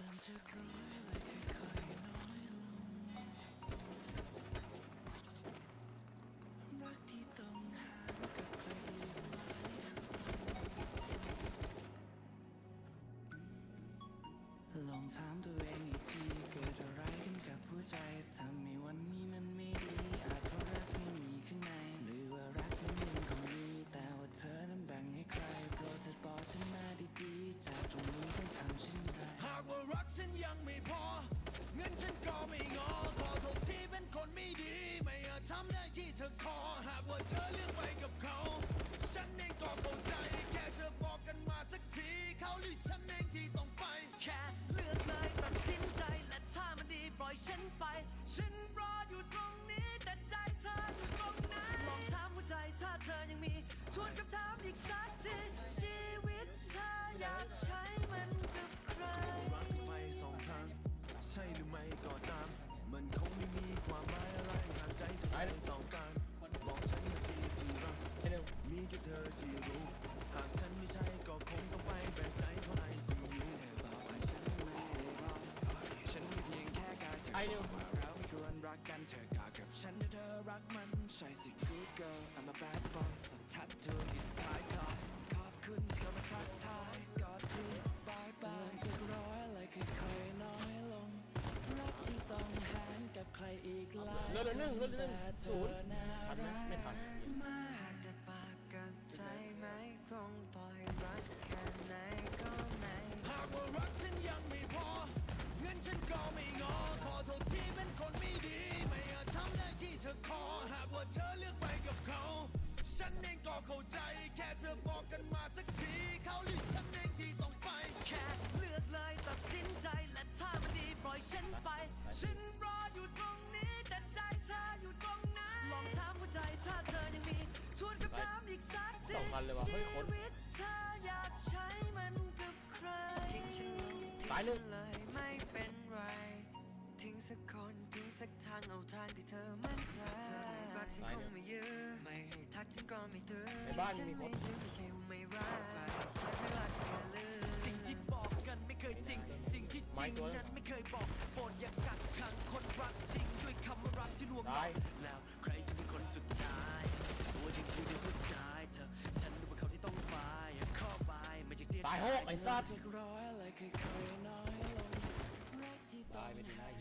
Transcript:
ลองรักที่ต้องหางกับใครอีกหลายคนลองถามตัวเองอีกทีเกิดอะไรขึ้นกับผู้ใจทำให้ ยังไม่พอ เงินฉันก็ไม่งอ ขอโทษที่เป็นคนไม่ดี ไม่อาจทำได้ที่เธอขอ หากว่าเธอเลือกไปกับใคร ค่การเธอไอ้นิวว่าเราไม่ควรรักกันเธอก็กับฉันถ้าเธอรักมันใช่สิ good girl I'm a bad boy สักทัดเธอที่ท้ายทอยขอบคุณที่เข้ามาทักทายกอดทีบายบายเริ่มจากร้อยเลยค่อยๆน้อยลงรักที่ต้องห่างกับใครอีกหลายเหลือเหลือหนึ่งเหลือเหลือหนึ่งแต่เธศูนย์น่าทันไหมรัก ไม่ทันมากแต่ปากกับใจไม่ตรงต่อยรักแค่ไหนก็ไม่ หากว่ารักฉันยังไม่พอ ว่าเธอเลือกไปกับเขา ฉันเองก็เข้าใจ แค่เธอบอกกันมาสักทีเขาหรือฉันเองที่ต้องไป แค่เลือกเลยตัดสินใจและถ้ามันดีปล่อยฉันไป ฉันรออยู่ตรงนี้แต่ใจเธออยู่ตรงนั้นลองถามหัวใจถ้าเธอยังมีชวนคำถามอีกสักทีสองพันเลยว่ะเฮ้ยคน ชีวิตเธออยากใช้มันกับใครทิ้งฉันลงตายหนึ่งเลย ไม่เป็นางเอาทางที่เธอมั่นใจเธอไม่รักฉันคงไม่ยื้อไม่ให้ทักฉันก็ไม่ตื้อในบ้านฉัมีคนไม่ยื้อไม่ใช่ว่าไม่รักฉันไม่รักแค่ลืมสิ่งที่บอกกันไม่เคยจริง สิ่งที่จริงนั้นไม่เคยบอกโปรดอย่ากักขังคนรักจริง ด้วยคำว่ารักที่ลวงหลตาย แล้วใครจะเป็นคนสุดท้ายตัวจริงคือในหัวใจเธอฉันรู้ว่าเขาที่ต้องไปข้าไปไม่ใช่เสียใจ ตายโหกไอ้สัตว์ จากร้อยเลยค่อยๆน้อยลงรักที่ตอตายไปดีนะไอ้